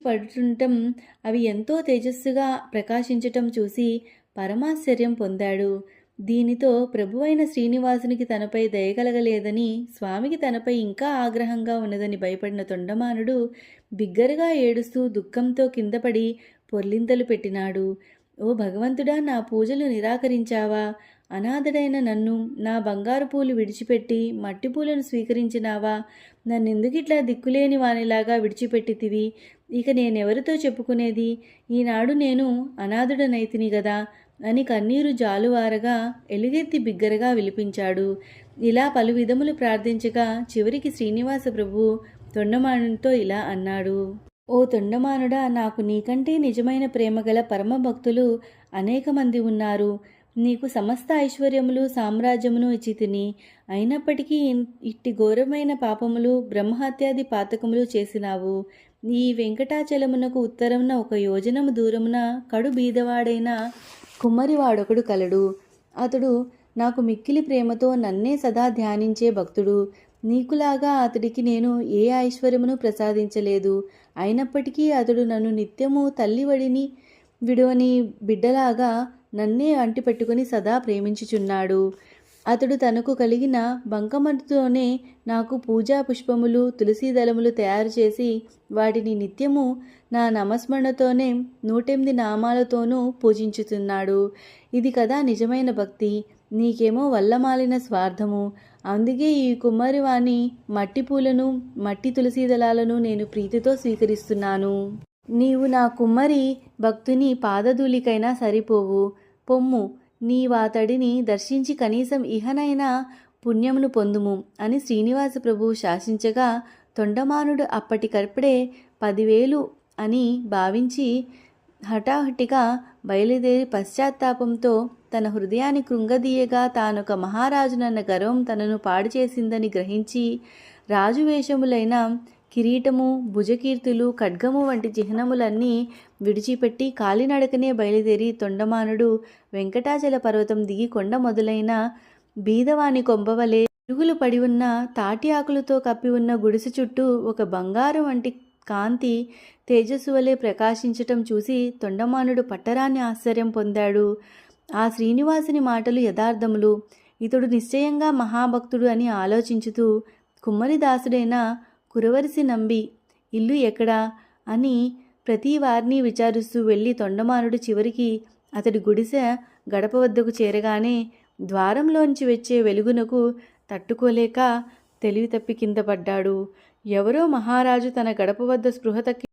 పడుతుండటం అవి ఎంతో తేజస్సుగా ప్రకాశించటం చూసి పరమాశ్చర్యం పొందాడు. దీనితో ప్రభువైన శ్రీనివాసునికి తనపై దయగలగలేదని స్వామికి తనపై ఇంకా ఆగ్రహంగా ఉన్నదని భయపడిన తొండమానుడు బిగ్గరగా ఏడుస్తూ దుఃఖంతో కిందపడి పొర్లింతలు పెట్టినాడు. ఓ భగవంతుడా నా పూజలు నిరాకరించావా? అనాథడైన నన్ను నా బంగారు పూలు విడిచిపెట్టి మట్టి పూలను స్వీకరించినావా? నన్నెందుకిట్లా దిక్కులేని వానిలాగా విడిచిపెట్టితివి? ఇక నేనెవరితో చెప్పుకునేది? ఈనాడు నేను అనాథుడనైతిని గదా? అని కన్నీరు జాలువారగా ఎలుగెత్తి బిగ్గరగా విలిపించాడు. ఇలా పలు విధములు ప్రార్థించగా చివరికి శ్రీనివాస ప్రభు తొండమానుడితో ఇలా అన్నాడు. ఓ తొండమానుడా నాకు నీకంటే నిజమైన ప్రేమ గల పరమ భక్తులు అనేక మంది ఉన్నారు. నీకు సమస్త ఐశ్వర్యములు సామ్రాజ్యమును ఇచ్చితిని అయినప్పటికీ ఇట్టి ఘోరమైన పాపములు బ్రహ్మహత్యాది పాతకములు చేసినావు. ఈ వెంకటాచలమునకు ఉత్తరమున ఒక యోజనము దూరమున కడు బీదవాడైన కుమ్మరివాడొకడు కలడు. అతడు నాకు మిక్కిలి ప్రేమతో నన్నే సదా ధ్యానించే భక్తుడు. నీకులాగా అతడికి నేను ఏ ఐశ్వర్యమును ప్రసాదించలేదు. అయినప్పటికీ అతడు నన్ను నిత్యము తల్లివడిని విడువని బిడ్డలాగా నన్నే అంటిపెట్టుకుని సదా ప్రేమించుచున్నాడు. అతడు తనకు కలిగిన బంకమతితోనే నాకు పూజా పుష్పములు తులసీదళములు తయారు చేసి వాటిని నిత్యము నా నమస్మరణతోనే నూటెనిమిది నామాలతోనూ పూజించుతున్నాడు ఇది కదా నిజమైన భక్తి. నీకేమో వల్లమాలిన స్వార్థము. అందుకే ఈ కుమ్మరివాణి మట్టి పూలను మట్టి తులసీ దళాలను నేను ప్రీతితో స్వీకరిస్తున్నాను. నీవు నా కుమ్మరి భక్తుని పాదధూలికైనా సరిపోవు. పొమ్ము నీవాతడిని దర్శించి కనీసం ఇహనైనా పుణ్యమును పొందుము అని శ్రీనివాస ప్రభు శాసించగా తొండమానుడు అప్పటికప్పుడే పదివేలు అని భావించి హఠాహటిగా బయలుదేరి పశ్చాత్తాపంతో తన హృదయాన్ని కృంగదీయగా తానొక మహారాజునన్న గర్వం తనను పాడు చేసిందని గ్రహించి రాజు వేషములైన కిరీటము భుజకీర్తులు ఖడ్గము వంటి చిహ్నములన్నీ విడిచిపెట్టి కాలినడకనే బయలుదేరి తొండమానుడు వెంకటాచల పర్వతం దిగి కొండ మొదలైన బీదవాని కొంబవలే తిరుగులు పడి ఉన్న తాటి ఆకులతో కప్పి ఉన్న గుడిసె చుట్టూ ఒక బంగారు వంటి కాంతి తేజస్సు వలె ప్రకాశించటం చూసి తొండమానుడు పట్టరాని ఆశ్చర్యం పొందాడు. ఆ శ్రీనివాసుని మాటలు యథార్థములు. ఇతడు నిశ్చయంగా మహాభక్తుడు అని ఆలోచించుతూ కుమ్మరిదాసుడైన కురవరిసి నంబి ఇల్లు ఎక్కడా? అని ప్రతి వారిని విచారిస్తూ వెళ్ళి తొండమానుడు చివరికి అతడి గుడిసె గడప వద్దకు చేరగానే ద్వారంలోంచి వచ్చే వెలుగునకు తట్టుకోలేక తెలివి తప్పి కింద పడ్డాడు. ఎవరో మహారాజు తన గడప వద్ద స్పృహ తక్కి